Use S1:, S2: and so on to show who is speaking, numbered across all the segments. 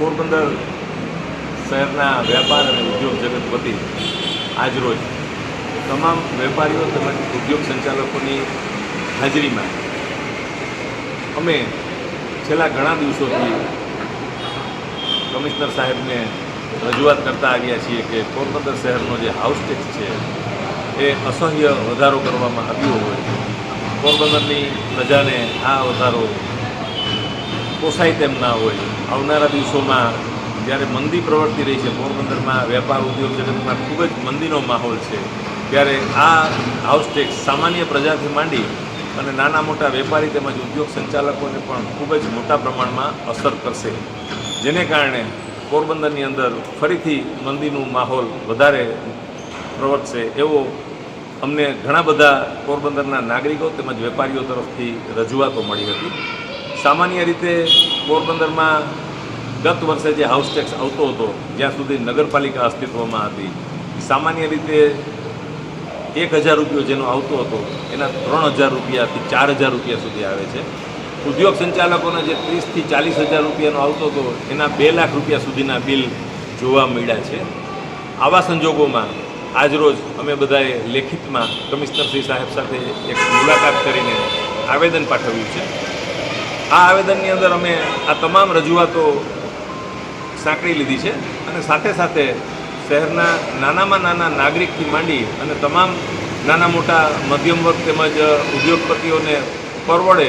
S1: પોરબંદર શહેરના વ્યાપાર અને ઉદ્યોગ જગત વતી આજરોજ તમામ વેપારીઓ તેમજ ઉદ્યોગ સંચાલકોની હાજરીમાં અમે છેલ્લા ઘણા દિવસોથી કમિશનર સાહેબને રજૂઆત કરતા આવ્યા છીએ કે પોરબંદર શહેરનો જે હાઉસ ટેક્સ છે એ અસહ્ય વધારો કરવામાં આવ્યો હોય. પોરબંદરની પ્રજાને આ વધારો પોસાય તેમ ના હોય. આવનારા દિવસોમાં જ્યારે મંદી પ્રવર્તી રહી છે, પોરબંદરમાં વેપાર ઉદ્યોગ જગતમાં ખૂબ જ મંદીનો માહોલ છે, ત્યારે આ હાઉસ ટેક્સ સામાન્ય પ્રજાથી માંડી અને નાના મોટા વેપારી તેમજ ઉદ્યોગ સંચાલકોને પણ ખૂબ જ મોટા પ્રમાણમાં અસર કરશે. જેને કારણે પોરબંદરની અંદર ફરીથી મંદીનું માહોલ વધારે પ્રવર્તશે એવો અમને ઘણા બધા પોરબંદરના નાગરિકો તેમજ વેપારીઓ તરફથી રજૂઆતો મળી હતી. સામાન્ય રીતે પોરબંદરમાં ગત વર્ષે જે હાઉસ ટેક્સ આવતો હતો, જ્યાં સુધી નગરપાલિકા અસ્તિત્વમાં હતી, સામાન્ય રીતે એક હજાર રૂપિયો જેનો આવતો હતો, એના ત્રણ હજાર રૂપિયાથી ચાર હજાર રૂપિયા સુધી આવે છે. ઉદ્યોગ સંચાલકોને જે ત્રીસથી ચાલીસ હજાર રૂપિયાનો આવતો હતો, એના બે લાખ રૂપિયા સુધીના બિલ જોવા મળ્યા છે. આવા સંજોગોમાં આજરોજ અમે બધાએ લેખિતમાં કમિશનર સાહેબ સાથે એક મુલાકાત કરીને આવેદન પાઠવ્યું છે. આ આવેદનની અંદર અમે આ તમામ રજૂઆતો સાંકળી લીધી છે અને સાથે સાથે શહેરના નાનામાં નાના નાગરિકથી માંડી અને તમામ નાના મોટા મધ્યમ વર્ગ તેમજ ઉદ્યોગપતિઓને પરવડે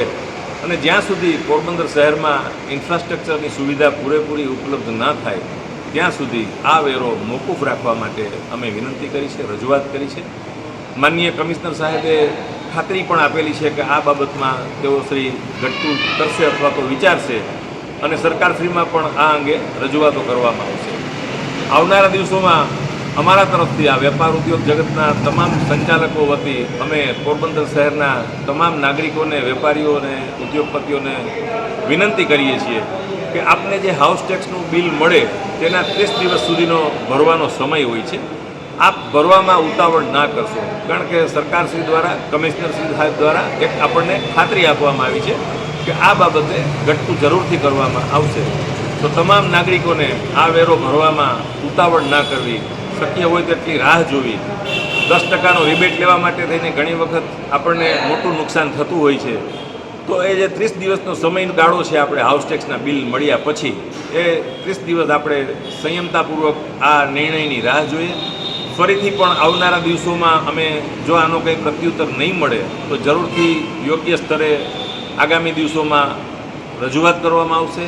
S1: અને જ્યાં સુધી પોરબંદર શહેરમાં ઇન્ફ્રાસ્ટ્રક્ચરની સુવિધા પૂરેપૂરી ઉપલબ્ધ ન થાય, ત્યાં સુધી આ વેરો મોકૂફ રાખવા માટે અમે વિનંતી કરી છે, રજૂઆત કરી છે. માનનીય કમિશનર સાહેબે ખાતરી પણ આપેલી છે કે આ બાબતમાં તેઓ શ્રી ગટ્ટુ કરશે અથવા તો વિચારશે અને સરકારશ્રીમાં પણ આ અંગે રજૂઆતો કરવામાં આવશે. આવનારા દિવસોમાં અમારા તરફથી આ વેપાર ઉદ્યોગ જગતના તમામ સંચાલકો વતી અમે પોરબંદર શહેરના તમામ નાગરિકોને, વેપારીઓને, ઉદ્યોગપતિઓને વિનંતી કરીએ છીએ કે આપને જે હાઉસ ટેક્સનું બિલ મળે તેના ત્રીસ દિવસ સુધીનો ભરવાનો સમય હોય છે. આપ ભરવામાં ઉતાવળ ના કરશો. કારણ કે સરકારશ્રી દ્વારા, કમિશનરશ્રી સાહેબ દ્વારા એક આપણને ખાતરી આપવામાં આવી છે કે આ બાબતે ઘટતું જરૂરથી કરવામાં આવશે. તો તમામ નાગરિકોને આ વેરો ભરવામાં ઉતાવળ ના કરવી, શક્ય હોય તેટલી રાહ જોવી. દસ ટકાનો રિબેટ લેવા માટે થઈને ઘણી વખત આપણને મોટું નુકસાન થતું હોય છે. તો એ જે ત્રીસ દિવસનો સમય ગાળો છે આપણે હાઉસ ટેક્સના બિલ મળ્યા પછી, એ ત્રીસ દિવસ આપણે સંયમતાપૂર્વક આ નિર્ણયની રાહ જોઈએ. ફરીથી પણ આવનારા દિવસોમાં અમે જો આનો કંઈ પ્રત્યુત્તર નહીં મળે, તો જરૂરથી યોગ્ય સ્તરે આગામી દિવસોમાં રજૂઆત કરવામાં આવશે.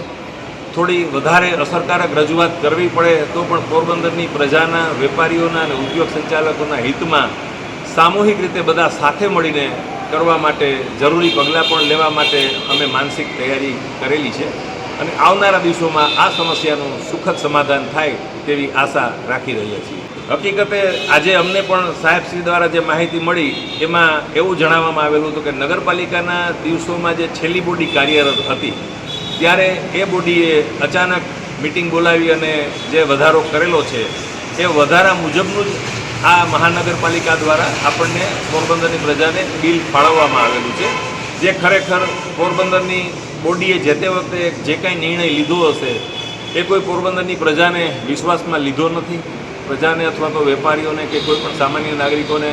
S1: થોડી વધારે અસરકારક રજૂઆત કરવી પડે તો પણ પોરબંદરની પ્રજાના, વેપારીઓના અને ઉદ્યોગ સંચાલકોના હિતમાં સામૂહિક રીતે બધા સાથે મળીને કરવા માટે જરૂરી પગલાં પણ લેવા માટે અમે માનસિક તૈયારી કરેલી છે. અને આવનારા દિવસોમાં આ સમસ્યાનું સુખદ સમાધાન થાય તેવી આશા રાખી રહ્યા છીએ. હકીકતે આજે અમને પણ સાહેબશ્રી દ્વારા જે માહિતી મળી, એમાં એવું જણાવવામાં આવેલું હતું કે નગરપાલિકાના દિવસોમાં જે છેલ્લી બોડી કાર્યરત હતી, ત્યારે એ બોડીએ અચાનક મિટિંગ બોલાવી અને જે વધારો કરેલો છે, એ વધારા મુજબનું જ આ મહાનગરપાલિકા દ્વારા આપણને પોરબંદરની પ્રજાને બિલ ફાળવવામાં આવેલું છે. જે ખરેખર પોરબંદરની બોડીએ જે તે વખતે જે કાંઈ નિર્ણય લીધો હશે, એ કોઈ પોરબંદરની પ્રજાને વિશ્વાસમાં લીધો નથી. પ્રજાને અથવા તો વેપારીઓને કે કોઈ પણ સામાન્ય નાગરિકોને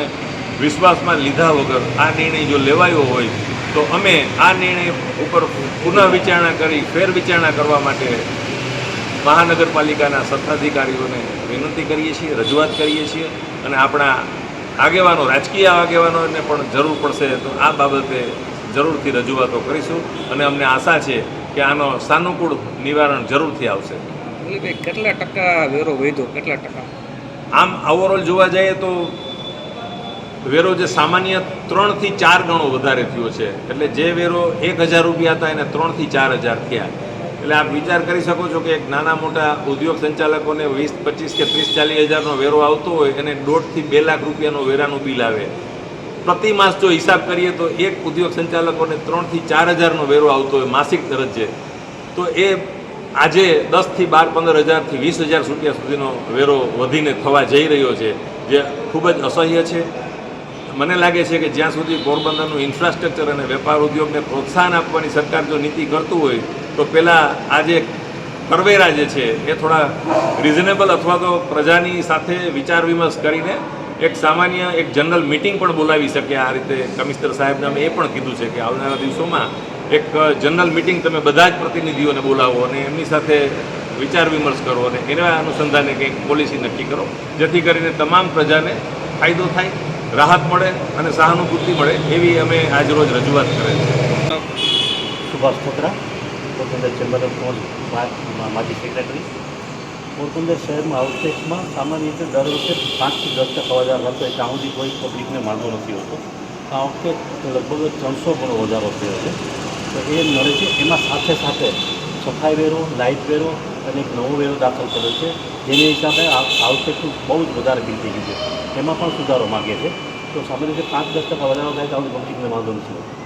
S1: વિશ્વાસમાં લીધા વગર આ નિર્ણય જો લેવાયો હોય, તો અમે આ નિર્ણય ઉપર પુનઃ વિચારણા કરી ફેર વિચારણા કરવા માટે મહાનગરપાલિકાના સત્તાધિકારીઓને વિનંતી કરીએ છીએ, રજૂઆત કરીએ છીએ અને આપણા આગેવાનો, રાજકીય આગેવાનોને પણ જરૂર પડશે તો આ બાબતે જરૂરથી રજૂઆતો કરીશું અને અમને આશા છે કે આનો સાનુકૂળ નિવારણ જરૂરથી આવશે.
S2: દિલીપભાઈ કેટલા ટકા વેરો વધ્યો, કેટલા ટકા?
S1: આમ ઓવરઓલ જોવા જઈએ તો વેરો જે સામાન્ય ત્રણથી ચાર ગણો વધારે થયો છે. એટલે જે વેરો એક હજાર રૂપિયા હતા એને ત્રણથી ચાર હજાર થયા. એટલે આપ વિચાર કરી શકો છો કે એક નાના મોટા ઉદ્યોગ સંચાલકોને વીસ, પચીસ કે ત્રીસ, ચાલીસ હજારનો વેરો આવતો હોય, એને દોઢથી બે લાખ રૂપિયાનો વેરાનું બિલ આવે. પ્રતિ માસ જો હિસાબ કરીએ તો એક ઉદ્યોગ સંચાલકોને ત્રણથી ચાર હજારનો વેરો આવતો હોય માસિક દરજ્જે. તો એ આજે દસથી બાર, પંદર હજારથી વીસ હજાર રૂપિયા સુધીનો વેરો વધીને થવા જઈ રહ્યો છે, જે ખૂબ જ અસહ્ય છે. મને લાગે છે કે જ્યાં સુધી પોરબંદરનું ઇન્ફ્રાસ્ટ્રક્ચર અને વેપાર ઉદ્યોગને પ્રોત્સાહન આપવાની સરકાર જો નીતિ કરતું હોય, તો પહેલાં આજે કરવેરા જે છે, એ થોડા રિઝનેબલ અથવા તો પ્રજાની સાથે વિચાર વિમર્શ કરીને એક સામાન્ય એક જનરલ મિટિંગ પણ બોલાવી શકે આ રીતે કમિશનર સાહેબને અમે એ પણ કીધું છે કે આવનારા દિવસોમાં એક જનરલ મિટિંગ તમે બધા જ પ્રતિનિધિઓને બોલાવો અને એમની સાથે વિચાર વિમર્શ કરો અને એના અનુસંધાને કંઈક પોલિસી નક્કી કરો. જેથી કરીને તમામ પ્રજાને ફાયદો થાય, રાહત મળે અને સહાનુભૂતિ મળે એવી અમે આજરોજ રજૂઆત કરેલ છે.
S3: Subhash Thokra Porbandar chamber of commerce માજી સેક્રેટરી. પોરબંદર શહેરમાં આઉટલેટ્સમાં સામાન્ય રીતે દર વર્ષે પાંચથી દસ ટકા વધારો હતો ત્યાં સુધી કોઈ પબ્લિકને વાંધો નથી હોતો. આ વખતે લગભગ ત્રણસો ગણો વધારો થયો છે. તો એ મળે છે, એમાં સાથે સાથે સફાઈ વેરો, લાઇટ વેરો અને એક નવો વેરો દાખલ કર્યો છે, જેને હિસાબે આ આઉટલેટનું બહુ જ વધારે બિલ થઈ ગયું છે. એમાં પણ સુધારો માગે છે. તો સામાન્ય રીતે પાંચ દસ ટકા વધારો થાય તો આવું પબ્લિકને વાંધો નથી